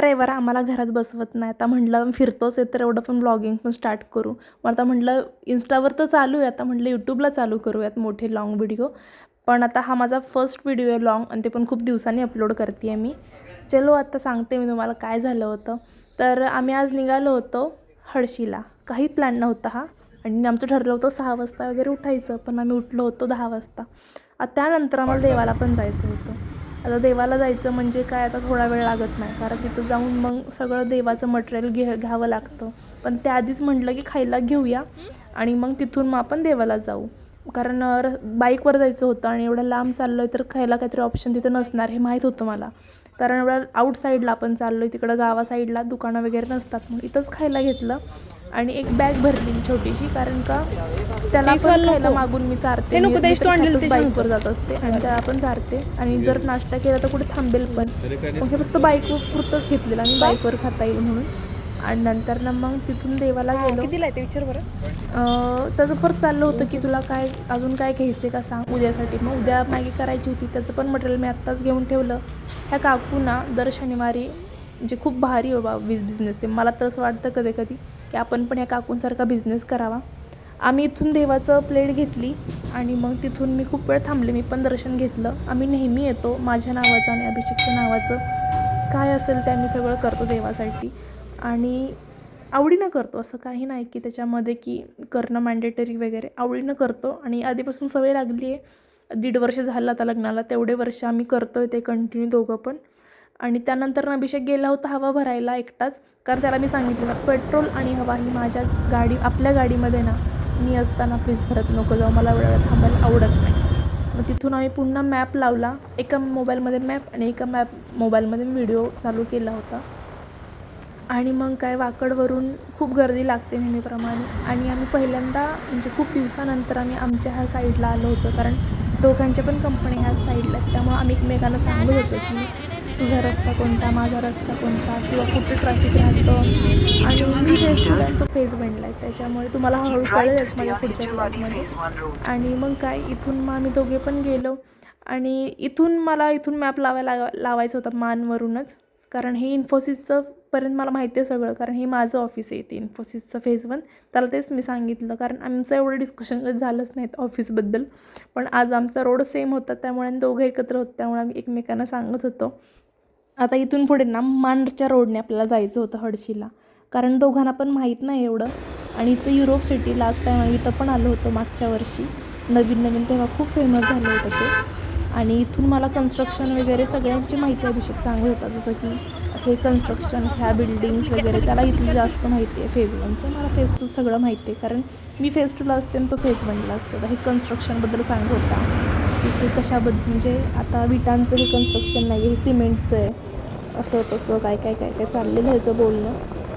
रविवार आम्हाला घरात बसवत नाही. आता म्हटलं फिरतोच आहे तर एवढं पण ब्लॉगिंग पण स्टार्ट करू. मग आता म्हटलं इन्स्टावर तर चालू आहे. आता म्हटलं यूट्यूबला चालू करूयात मोठे लाँग व्हिडिओ पण आता हा माझा फर्स्ट व्हिडिओ आहे लाँग आणि ते पण खूप दिवसांनी अपलोड करते आहे मी. चलो आता सांगते मी तुम्हाला काय झालं होतं. तर आम्ही आज निघालो होतो हळशीला काही प्लॅन नव्हता हा. आणि आमचं ठरलं होतं सहा वाजता वगैरे उठायचं पण आम्ही उठलो होतो दहा वाजता. त्यानंतर आम्हाला देवाला पण जायचं होतं. आता देवाला जायचं म्हणजे काय? आता थोडा वेळ लागत नाही. कारण तिथं जाऊन मग सगळं देवाचं मटेरियल घे घ्यावं लागतं. पण त्याआधीच म्हटलं की खायला घेऊया आणि मग तिथून मग आपण देवाला जाऊ. कारण र बाईकवर जायचं होतं आणि एवढं लांब चाललो आहे तर खायला काहीतरी ऑप्शन तिथं नसणार हे माहीत होतं मला. कारण एवढं आउट साईडला आपण चाललो आहे तिकडं गावा साईडला दुकानं वगैरे नसतात. मग इथंच खायला घेतलं. आणि एक बॅग भरली छोटीशी कारण का त्याला पण खायला. मागून मी चारते. हे बाईकवर जात असते आणि त्याला पण चारते. आणि जर नाश्ता केला तर कुठे थांबेल पण. मग हे फक्त बाईकवर पुरतंच घेतलेलं आणि बाईकवर खाता येईल म्हणून. आणि नंतर ना मग तिथून देवाला गेलो. कितीला ते विचार बरं? अं, त्याचं परत चाललं होतं की तुला काय अजून काय घ्यायचं का सांग उद्यासाठी. मग उद्या मॅगी करायची होती त्याचं पण मटेरियल मी आत्ताच घेऊन ठेवलं. ह्या काकूना दर शनिवारी म्हणजे खूप भारी बाबा बिझ बिझनेस आहे. मला तर असं वाटतं कधी कधी की आपण पण या काकूंसारखा बिझनेस करावा. आम्ही इथून देवाचं प्लेट घेतली आणि मग तिथून मी खूप वेळ थांबले. मी पण दर्शन घेतलं. आम्ही नेहमी येतो माझ्या नावाचं आणि अभिषेकच्या नावाचं. काय असेल ते आम्ही सगळं करतो देवासाठी. आणि आवडीनं करतो. असं काही नाही की त्याच्यामध्ये की करणं मॅन्डेटरी वगैरे. आवडीनं करतो. आणि आधीपासून सवय लागली आहे. दीड वर्ष झालं आता लग्नाला. तेवढे वर्ष आम्ही करतो आहे ते कंटिन्यू दोघं पण. आणि त्यानंतर अभिषेक गेला होता हवा भरायला एकटाच. कारण त्याला मी सांगितलं पेट्रोल आणि हवा ही माझ्या गाडी आपल्या गाडीमध्ये ना मी असताना प्लीज भरत नको जाऊ मला एवढ्या वेळ थांबायला आवडत नाही. मग तिथून आम्ही पुन्हा मॅप लावला. एका मोबाईलमध्ये मॅप आणि एका मॅप मोबाईलमध्ये व्हिडिओ चालू केला होता. आणि मग काय वाकडवरून खूप गर्दी लागते नेहमीप्रमाणे. आणि आम्ही पहिल्यांदा म्हणजे खूप दिवसानंतर आम्ही आमच्या ह्या साईडला आलो होतो. कारण दोघांच्या पण कंपनी ह्या साईडला आहेत. आम्ही एकमेकांना सांगत होतो की तुझा रस्ता कोणता माझा रस्ता कोणता किंवा कुठे ट्रॅफिक राहतं? आणि मी तो फेस बनला आहे त्याच्यामुळे तुम्हाला हळूहळू Keep right कळेल to stay माझ्या पुढच्या ब्लॉगमध्ये Phase 1 road. आणि मग काय इथून मग आम्ही दोघे पण गेलो. आणि इथून मला इथून मॅप लावायला लावायचा होता मानवरूनच. कारण हे इन्फोसिसचं पर्यंत मला माहिती आहे सगळं. कारण हे माझं ऑफिस आहे ते इन्फोसिसचं फेज वन त्याला तेच मी सांगितलं. कारण आमचं एवढं डिस्कशन झालंच नाहीत ऑफिसबद्दल पण आज आमचा रोड सेम होता. त्यामुळे दोघं एकत्र होतो त्यामुळे आम्ही एकमेकांना सांगत होतो. आता इथून पुढे ना मांडच्या रोडने आपल्याला जायचं होतं हडशीला. कारण दोघांना पण माहीत नाही एवढं. आणि इथं युरोप सिटी लास्ट टाईम आम्ही इथं पण आलो होतो मागच्या वर्षी. नवीन नवीन तेव्हा खूप फेमस झालं होतं ते. आणि इथून मला कन्स्ट्रक्शन वगैरे सगळ्यांची माहिती अभिषेक सांगत होता. जसं की हे कन्स्ट्रक्शन ह्या बिल्डिंग्स वगैरे त्याला इथली जास्त माहिती आहे फेज वनचं मला फेज टू सगळं माहिती आहे. कारण मी फेज टूला असते आणि तो फेज वनला असतो. तर हे कन्स्ट्रक्शनबद्दल सांगत होता. की ते कशाबद्दल म्हणजे आता विटांचं हे कन्स्ट्रक्शन नाही आहे हे सिमेंटचं आहे. असं तसं काय काय काय काय चाललेलं ह्याचं बोलणं.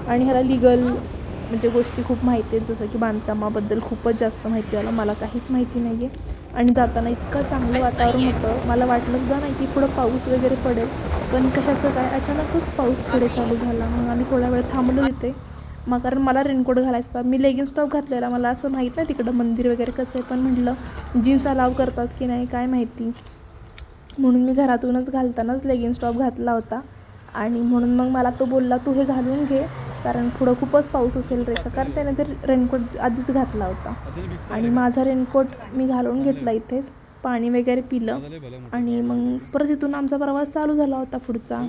आणि ह्याला लिगल म्हणजे गोष्टी खूप माहिती आहेत जसं की बांधकामाबद्दल खूपच जास्त माहिती आलं मला काहीच माहिती नाही आहे आणि जाताना इतकं चांगलं वातावरण होतं. मला वाटलं सुद्धा नाही की पुढं पाऊस वगैरे पडेल. पण कशाचं काय? अचानकच पाऊस पुढे चालू झाला. मग आम्ही थोडा वेळ थांबलो तिथे. मग कारण मला रेनकोट घालायचा होता. मी लेगिन्स टॉप घातलेला. मला असं माहीत नाही तिकडं मंदिर वगैरे कसं आहे. पण म्हटलं जीन्स अलाव करतात की नाही? काय माहिती? म्हणून मी घरातूनच घालतानाच लेगिन्स टॉप घातला होता. आणि म्हणून मग मला तो बोलला तू हे घालून घे कारण पुढं खूपच पाऊस असेल रे. कारण त्याने ते रेनकोट आधीच घातला होता. आणि माझा रेनकोट मी घालून घेतला इथेच. पाणी वगैरे पिलं. आणि मग परत इथून आमचा प्रवास चालू झाला होता पुढचा.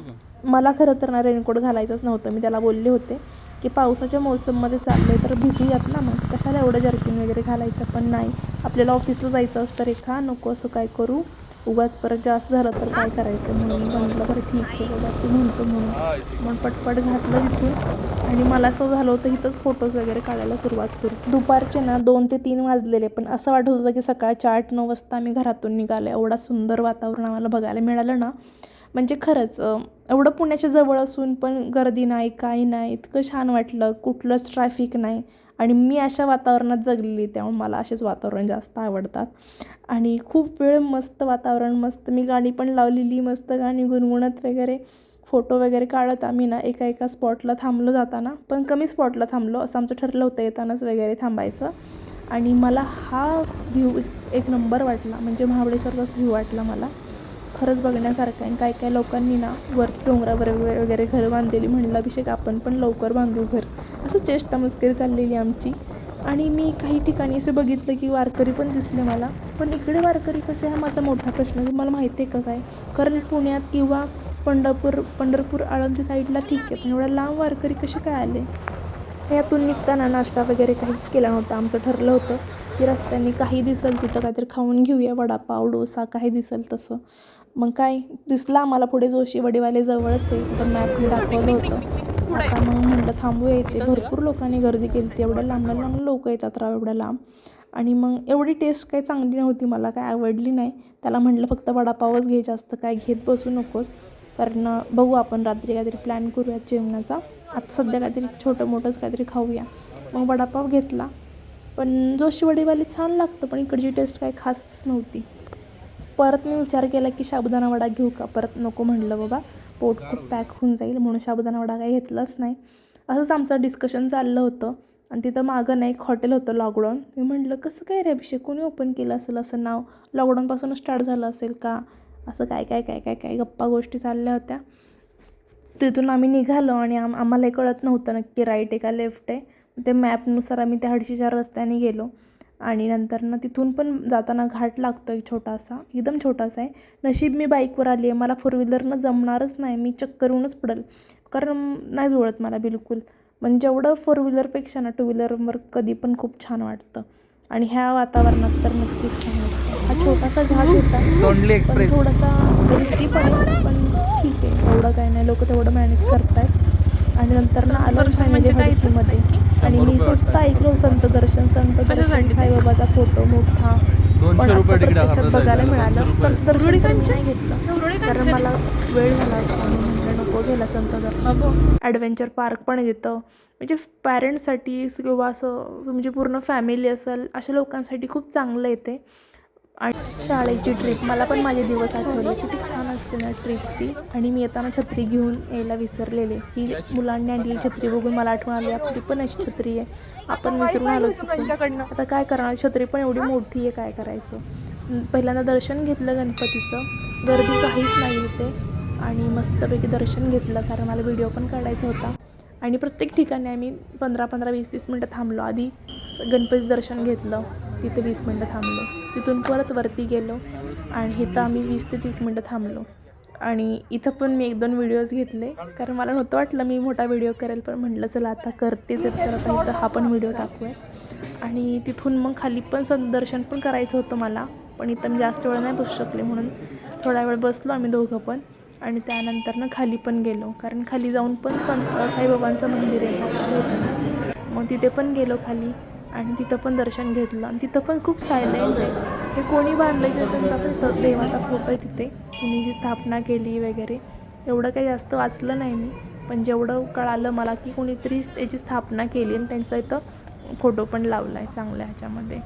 मला खरं तर ना रेनकोट घालायचंच नव्हतं. मी त्याला बोलले होते की पावसाच्या मोसममध्ये चाललं आहे तर भिजूयात ना मग. कशाला एवढं जर्किन वगैरे घालायचं? पण नाही. आपल्याला ऑफिसला जायचं असतं रेखा नको असं काय करू? उगाच परत जास्त झालं तर काय करायचं? म्हणून म्हटलं बरं ठीक आहे बाबा तू म्हणतो म्हणून. मग पटपट घातलं तिथून. आणि मला असं झालं होतं इथंच फोटोज वगैरे काढायला सुरुवात करू दुपारचे ना दोन ते तीन वाजलेले पण असं वाटत होतं की सकाळच्या आठ नऊ वाजता आम्ही घरातून निघाले एवढा सुंदर वातावरण आम्हाला बघायला मिळालं ना. म्हणजे खरंच एवढं पुण्याच्या जवळ असून पण गर्दी नाही काही नाही इतकं छान वाटलं. कुठलंच ट्रॅफिक नाही. आणि मी अशा वातावरणात जगलेली त्यामुळे मला असेच वातावरण जास्त आवडतात. आणि खूप वेळ मस्त वातावरण मस्त मी गाणी पण लावलेली मस्त गाणी गुणगुणत वगैरे. फोटो वगैरे काढत आम्ही ना एका एका स्पॉटला थांबलो जाताना. पण कमी स्पॉटला थांबलो असं आमचं ठरलं होतं येतानाच वगैरे थांबायचं. आणि मला हा व्ह्यू एक नंबर वाटला म्हणजे महाबळेश्वरचाच व्ह्यू वाटला मला. खरंच बघण्यासारखं आहे. आणि काय काय लोकांनी ना वर डोंगरावर वगैरे वगैरे घरं बांधलेली म्हणलं अभिषेक आपण पण लवकर बांधू घर. असं चेष्टा मस्करी चाललेली आमची. आणि मी काही ठिकाणी असं बघितलं की वारकरी पण दिसले मला. पण इकडे वारकरी कसे हा माझा मोठा प्रश्न तुम्हाला माहिती आहे का काय? कारण पुण्यात किंवा पंढरपूर पंढरपूर आळंदी साईडला ठीक आहे. पण एवढ्या लांब वारकरी कसे काय आले? यातून निघताना नाश्ता वगैरे काहीच केला नव्हता. आमचं ठरलं होतं की रस्त्याने काही दिसेल तिथं काहीतरी खाऊन घेऊया वडापाव डोसा काही दिसेल तसं. मग काय दिसला आम्हाला पुढे जोशी वडीवाले जवळच आहे तर मॅपने दाखवलं होतं. आता मग म्हटलं थांबूया इथे. भरपूर लोकांनी गर्दी केली होती एवढ्या लांब लांब लोक येतात राव एवढ्या लांब. आणि मग एवढी टेस्ट काही चांगली नव्हती मला काय आवडली नाही. त्याला म्हटलं फक्त वडापावच घे जास्त काय घेत बसू नकोस. कारण बघू आपण रात्री काहीतरी प्लॅन करूया जेवणाचा. आता सध्या काहीतरी छोटं मोठंच काहीतरी खाऊया. मग वडापाव घेतला. पण जोशीवाडीवाली छान लागतं पण इकडची टेस्ट काही खासच नव्हती. परत मी विचार केला की साबुदाणा वडा घेऊ का? परत नको म्हणलं बाबा. पोट खूप पॅक होऊन जाईल म्हणून साबुदाणा वडा काही घेतलाच नाही. असंच आमचं डिस्कशन चाललं होतं. आणि तिथं मागं ना एक हॉटेल होतं लॉकडाऊन मी म्हटलं कसं काय रे अभिषेक? कोणी ओपन केलं असेल असं नाव? लॉकडाऊनपासूनच स्टार्ट झालं असेल का? असं काय काय काय काय काय गप्पा गोष्टी चालल्या होत्या. तिथून आम्ही निघालो आणि आम आम्हालाही कळत नव्हतं नक्की राईट आहे का लेफ्ट आहे. ते मॅपनुसार आम्ही त्या हडशीच्या रस्त्याने गेलो. आणि नंतर ना तिथून पण जाताना घाट लागतो एक छोटासा एकदम छोटासा आहे. नशीब मी बाईकवर आली आहे मला फोर व्हीलरनं जमणारच नाही मी चक्कर येऊनच पडेल. कारण नाही जुळत मला बिलकुल. म्हणजे जेवढं फोर व्हीलरपेक्षा ना टू व्हीलरवर कधी पण खूप छान वाटतं. आणि ह्या वातावरणात तर नक्कीच छान वाटतं. हा छोटासा घाट होता पण थोडासा रिस्की पण आहे पण ठीक आहे. एवढं काय नाही लोक तेवढं मॅनेज करतायत. आणि नंतर ना आलं फॅमिली हडशीमध्ये आणि मी फक्त ऐकलो संत दर्शन संत दर्शन साईबाबाचा फोटो मोठा. पण प्रत्यक्षात आपल्याला बघायला मिळालं. संत. दर्शन नाही घेतलं. कारण मला वेळ झाला असता मी म्हटलं नको गेला संत दर्शन. ॲडव्हेंचर पार्क पण तिथं. म्हणजे पॅरेंट्ससाठी किंवा असं म्हणजे पूर्ण फॅमिली असेल अशा लोकांसाठी खूप चांगलं येते आणि शाळेची ट्रिप मला पण माझे दिवस आठवले. किती छान असते ना ट्रिपची आणि मी येताना छत्री घेऊन यायला विसरलेले. ही मुलांनी आणलेली छत्री बघून मला आठवण आली. आपली पण अशी छत्री आहे. आपण विसरून आलो आता काय करणार? छत्री पण एवढी मोठी आहे काय करायचं? पहिल्यांदा दर्शन घेतलं गणपतीचं. गर्दी काहीच नाही इथे. आणि मस्तपैकी दर्शन घेतलं कारण मला व्हिडिओ पण काढायचा होता. आणि प्रत्येक ठिकाणी आम्ही पंधरा पंधरा वीस वीस मिनटं थांबलो. आधी गणपती दर्शन घेतलं तिथे वीस मिनटं थांबलो. तिथून परत वरती गेलो आणि इथं आम्ही वीस ते तीस मिनटं थांबलो. आणि इथं पण मी एक दोन व्हिडिओज घेतले. कारण मला नव्हतं वाटलं मी मोठा व्हिडिओ करेल पण म्हटलं चला आता करतेच आहेत तर आता इथं हा पण व्हिडिओ टाकूया. आणि तिथून मग खाली पण संदर्शन पण करायचं होतं मला पण इथं मी जास्त वेळ नाही बसू शकले म्हणून थोडा वेळ बसलो आम्ही दोघं पण. आणि त्यानंतर ना खाली पण गेलो. कारण खाली जाऊन पण संत साईबाबांचं मंदिर आहे साताऱ्यात. मग तिथे पण गेलो खाली आणि तिथं पण दर्शन घेतलं. आणि तिथं पण खूप सायलेंट आहे हे कोणी बांधलं की त्यांचा पण देवाचा फोटो आहे तिथे. कुणी जी स्थापना केली वगैरे. एवढं काही जास्त वाचलं नाही मी. पण जेवढं कळालं मला की कोणीतरी त्याची स्थापना केली आणि त्यांचा इथं फोटो पण लावला आहे चांगल्या ह्याच्यामध्ये.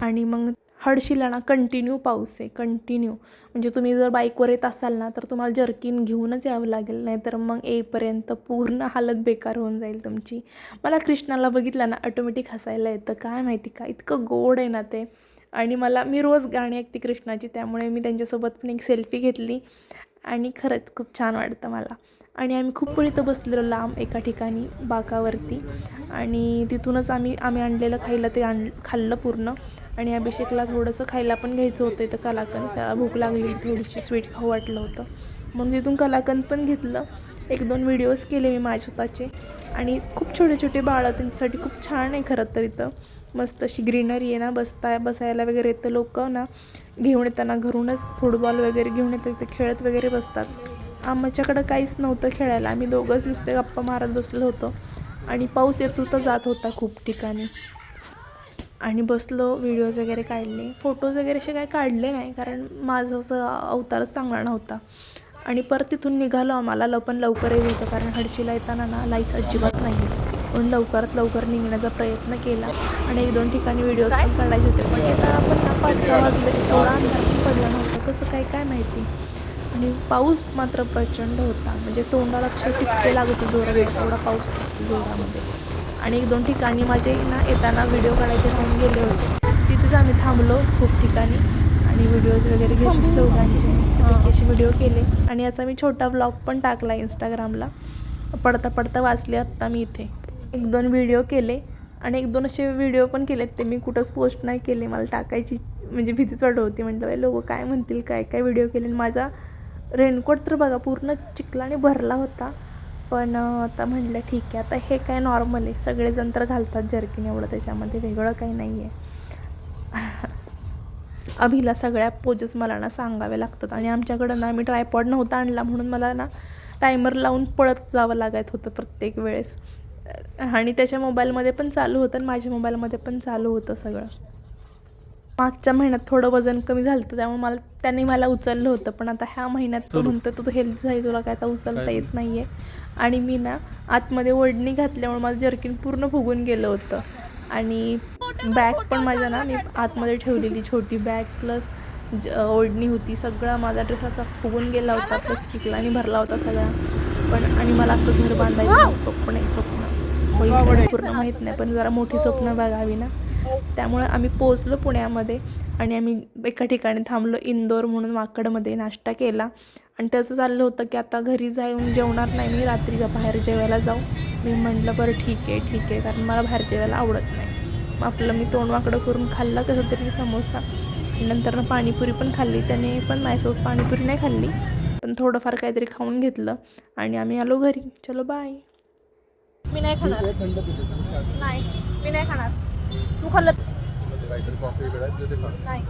आणि मग हडशीला ना कंटिन्यू पाऊस आहे कंटिन्यू म्हणजे तुम्ही जर बाईकवर येत असाल ना तर तुम्हाला जर्किन घेऊनच यावं लागेल नाहीतर मग येईपर्यंत पूर्ण हालत बेकार होऊन जाईल तुमची. मला कृष्णाला बघितलं ना ऑटोमॅटिक हसायला येतं. काय माहिती का इतकं गोड आहे ना ते. आणि मला मी रोज गाणी ऐकते कृष्णाची त्यामुळे मी त्यांच्यासोबत पण एक सेल्फी घेतली. आणि खरंच खूप छान वाटतं मला. आणि आम्ही खूप वेळ इथं बसलेलो लांब एका ठिकाणी बाकावरती. आणि तिथूनच आम्ही आम्ही आणलेलं खायला ते आण खाल्लं पूर्ण. आणि अभिषेकला थोडंसं खायला पण घ्यायचं होतं इथं कलाकंद. त्याला भूक लागली थोडीशी स्वीट खाऊ वाटलं होतं. म्हणून तिथून कलाकंद पण घेतलं. एक दोन व्हिडिओज केले मी माझ्या स्वतःचे. आणि खूप छोटे छोटे बाळं त्यांच्यासाठी खूप छान आहे खरं तर इथं. मस्त अशी ग्रीनरी आहे ना बसता बसायला वगैरे येतं लोक ना घेऊन येताना घरूनच फुटबॉल वगैरे घेऊन येतात ते खेळत वगैरे बसतात. आमच्याकडं काहीच नव्हतं खेळायला. आम्ही दोघंच नुसते गप्पा मारत बसलो होतो. आणि पाऊस येत होता जात होता खूप ठिकाणी. आणि बसलो व्हिडिओज वगैरे काढले. फोटोज वगैरे असे काही काढले नाही कारण माझं असं अवतारच चांगला नव्हता. आणि परत तिथून निघालो आम्हाला पण लवकर येत होतं कारण हडशीला येताना ना लाइट अजिबात नाही म्हणून लवकरात लवकर निघण्याचा प्रयत्न केला. आणि एक दोन ठिकाणी व्हिडिओज पण काढायचे होते. पण येताना आपण ना पाच सहा वाजले थोडा अंधार पण पडला नव्हता. कसं काय काय माहिती? आणि पाऊस मात्र प्रचंड होता. म्हणजे तोंडाला अक्षर टिपके लागत होते जोरात एवढा पाऊस जोरामध्ये. आणि एक दोन ठिकाणी माझे ना येताना व्हिडिओ काढायचे राहून गेले होते. तिथेच आम्ही थांबलो खूप ठिकाणी आणि व्हिडिओज वगैरे घेतले दोघांचे. असे व्हिडिओ केले. आणि याचा मी छोटा व्लॉग पण टाकला इंस्टाग्रामला पडता पडता वाचले आत्ता मी इथे. एक दोन व्हिडिओ केले. आणि एक दोन असे व्हिडिओ पण केलेत. ते मी कुठंच पोस्ट नाही केले. मला टाकायची म्हणजे भीतीच वाटत होती. म्हटलं लोक काय म्हणतील? काय काय व्हिडिओ केले? आणि माझा रेनकोट तर बघा पूर्ण चिखलाने भरला होता. पण आता म्हटलं ठीक आहे. आता हे काय नॉर्मल आहे. सगळेजण तर घालतात जर्किन एवढं. त्याच्यामध्ये वेगळं काही नाही आहे अभिला सगळ्या पोजेस मला ना सांगावे लागतात. आणि आमच्याकडं ना मी ट्रायपॉड नव्हता आणला म्हणून मला ना टायमर लावून पळत जावं लागत होतं प्रत्येक वेळेस. आणि त्याच्या मोबाईलमध्ये पण चालू होतं आणि माझ्या मोबाईलमध्ये पण चालू होतं सगळं. मागच्या महिन्यात थोडं वजन कमी झालं होतं त्यामुळे मला त्याने मला उचललं होतं. पण आता ह्या महिन्यात तो म्हणतो तू हेल्थ झाली तुला काय आता उचलता येत नाही आहे आणि मी ना आतमध्ये ओढणी घातल्यामुळे माझं जर्किन पूर्ण फुगून गेलं होतं. आणि बॅग पण माझ्या ना मी आतमध्ये ठेवलेली छोटी बॅग प्लस ज ओढणी होती. सगळा माझा ड्रेस असा फुगून गेला होता प्लस चिखलाने भरला होता सगळा. पण आणि मला असं घर बांधायचं स्वप्न आहे स्वप्न. पूर्ण माहीत नाही पण जरा मोठी स्वप्न बघावी ना. त्यामुळे आम्ही पोचलो पुण्यामध्ये. आणि आम्ही एका ठिकाणी थांबलो इंदोर म्हणून वाकडमध्ये नाश्ता केला. आणि त्याचं चाललं होतं की आता घरी जाऊन जेवणार नाही मी रात्री बाहेर जेवायला जाऊ. मी म्हटलं बरं ठीक आहे ठीक आहे कारण मला बाहेर जेवायला आवडत नाही. मग आपलं मी तोंड वाकडं करून खाल्लं कसं तरी समोसा. नंतर पाणीपुरी पण खाल्ली त्याने पण माझ्यासोबत पाणीपुरी नाही खाल्ली. पण थोडंफार काहीतरी खाऊन घेतलं आणि आम्ही आलो घरी. चलो बाय मी नाही खाणार. नाही मी नाही खाणार. तू खाल्लं काहीतरी कॉफी वेगळं आहे ते खा नाही.